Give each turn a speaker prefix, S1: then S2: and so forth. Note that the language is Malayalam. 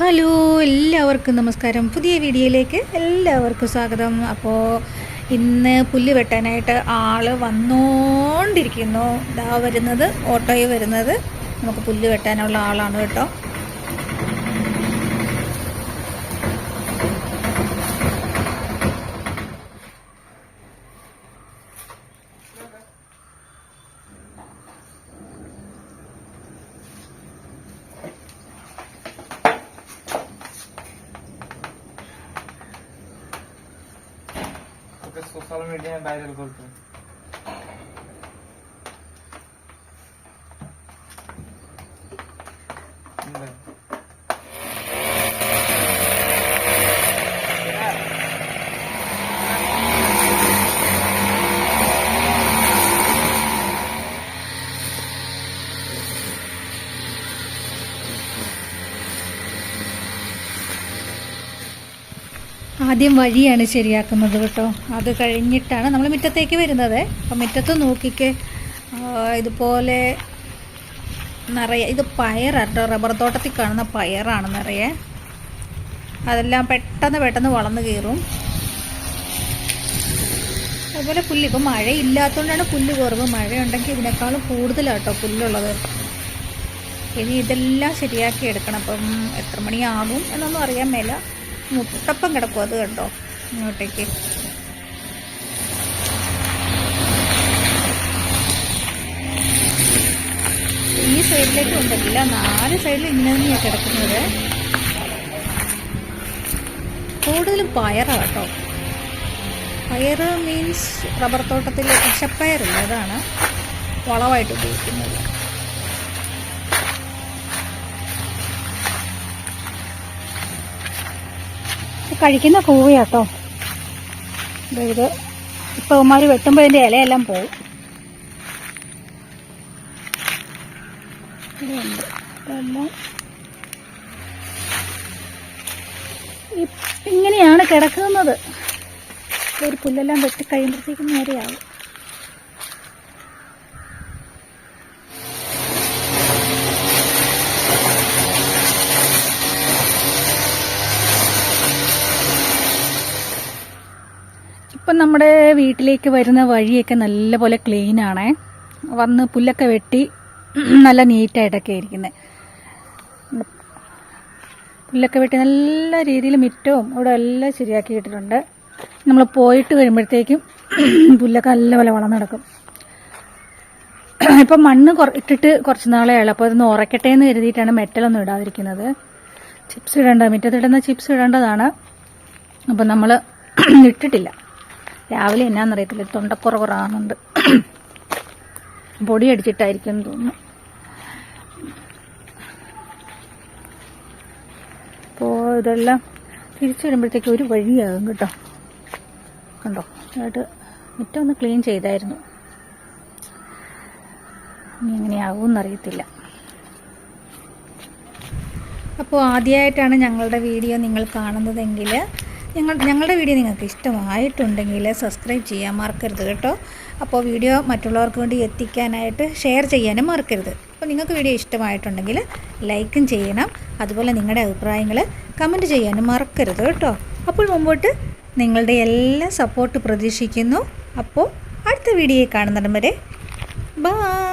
S1: ഹലോ എല്ലാവർക്കും നമസ്കാരം. പുതിയ വീഡിയോയിലേക്ക് എല്ലാവർക്കും സ്വാഗതം. അപ്പോൾ ഇന്ന് പുല്ല് വെട്ടാനായിട്ട് ആൾ വന്നുകൊണ്ടിരിക്കുന്നു ഇതാ വരുന്നത് ഓട്ടോയിൽ വരുന്നത്. നമുക്ക് പുല്ല് വെട്ടാനുള്ള ആളാണ് കേട്ടോ.
S2: সোশ্যাল মিডিয়ায় ভাইরাল করতে।
S1: ആദ്യം വഴിയാണ് ശരിയാക്കുന്നത് കേട്ടോ. അത് കഴിഞ്ഞിട്ടാണ് നമ്മൾ മുറ്റത്തേക്ക് വരുന്നത്. അപ്പം മുറ്റത്ത് നോക്കിക്ക് ഇതുപോലെ നിറയെ ഇത് പയറാട്ടോ റബ്ബർ തോട്ടത്തിൽ കാണുന്ന പയറാണ് നിറയെ. അതെല്ലാം പെട്ടെന്ന് പെട്ടെന്ന് വളർന്നു കയറും. അതുപോലെ പുല്ല് ഇപ്പം മഴയില്ലാത്തതുകൊണ്ടാണ് പുല്ല് കുറവ് മഴയുണ്ടെങ്കിൽ ഇതിനേക്കാളും കൂടുതലാട്ടോ പുല്ലുള്ളത്. ഇനി ഇതെല്ലാം ശരിയാക്കി എടുക്കണം. അപ്പം എത്ര മണിയാകും എന്നൊന്നും അറിയാൻ മേല. മുട്ടപ്പം കിടക്കും അത് കണ്ടോ? ഇങ്ങോട്ടേക്ക്. ഈ സൈഡിലേക്ക് ഉണ്ടല്ല നാല് സൈഡിൽ ഇങ്ങനെ തന്നെയാണ് കിടക്കുന്നത്. കൂടുതലും പയറാണ് കേട്ടോ. പയർ മീൻസ് റബ്ബർ തോട്ടത്തിൽ പച്ചപ്പയറില്ല അതാണ് വളമായിട്ട് ഉപയോഗിക്കുന്നത്. കഴിക്കുന്ന കൂവയാട്ടോ. ഇത് ഇപ്പൊ ഉമാര് വെട്ടുമ്പോൾ ഇതിന്റെ ഇലയെല്ലാം പോവും ഇങ്ങനെയാണ് കിടക്കുന്നത്. ഒരു പുല്ലെല്ലാം വെട്ടി കഴിയുമ്പോഴത്തേക്കും നേരെയാവും. ഇപ്പം നമ്മുടെ വീട്ടിലേക്ക് വരുന്ന വഴിയൊക്കെ നല്ലപോലെ ക്ലീൻ ആണേ. വന്ന് പുല്ലൊക്കെ വെട്ടി നല്ല നീറ്റായിട്ടൊക്കെ ഇരിക്കുന്നത് പുല്ലൊക്കെ വെട്ടി നല്ല രീതിയിൽ മിറ്റവും ഇവിടെ എല്ലാം ശരിയാക്കിയിട്ടിട്ടുണ്ട് നമ്മൾ പോയിട്ട് വരുമ്പോഴത്തേക്കും പുല്ലൊക്കെ നല്ലപോലെ നടക്കും. ഇപ്പം മണ്ണ് ഇട്ടിട്ട് കുറച്ച് നാളേ ആയുള്ളൂ അപ്പോൾ അതൊന്ന് ഉറക്കട്ടെ എന്ന് കരുതിയിട്ടാണ് മെറ്റലൊന്നും ഇടാതിരിക്കുന്നത്. ചിപ്സ് ഇടേണ്ട മുറ്റത്തിടുന്ന ചിപ്സ് ഇടേണ്ടതാണ്. അപ്പം നമ്മൾ ഇട്ടിട്ടില്ല. രാവിലെ എന്നാന്നറിയത്തില്ല തൊണ്ടക്കുറ കുറവാകുന്നുണ്ട് പൊടി അടിച്ചിട്ടായിരിക്കും തോന്നുന്നു. അപ്പോൾ ഇതെല്ലാം തിരിച്ചു വരുമ്പോഴത്തേക്ക് ഒരു വഴിയാകും കേട്ടോ. കണ്ടോ? ആയിട്ട് മുറ്റം ഒന്ന് ക്ലീൻ ചെയ്തായിരുന്നു. ഇനി എങ്ങനെയാകും എന്നറിയത്തില്ല അപ്പോൾ ആദ്യമായിട്ടാണ് ഞങ്ങളുടെ വീഡിയോ നിങ്ങൾ കാണുന്നതെങ്കിൽ ഞങ്ങൾ ഞങ്ങളുടെ വീഡിയോ നിങ്ങൾക്ക് ഇഷ്ടമായിട്ടുണ്ടെങ്കിൽ സബ്സ്ക്രൈബ് ചെയ്യാൻ മറക്കരുത് കേട്ടോ. അപ്പോൾ വീഡിയോ മറ്റുള്ളവർക്ക് വേണ്ടി എത്തിക്കാനായിട്ട് ഷെയർ ചെയ്യാനും മറക്കരുത്. അപ്പോൾ നിങ്ങൾക്ക് വീഡിയോ ഇഷ്ടമായിട്ടുണ്ടെങ്കിൽ ലൈക്കും ചെയ്യണം. അതുപോലെ നിങ്ങളുടെ അഭിപ്രായങ്ങൾ കമന്റ് ചെയ്യാനും മറക്കരുത് കേട്ടോ. അപ്പോൾ മുമ്പോട്ട് നിങ്ങളുടെ എല്ലാ സപ്പോർട്ട് പ്രതീക്ഷിക്കുന്നു. അപ്പോൾ അടുത്ത വീഡിയോയിൽ കാണുന്നിടം വരെ ബായ്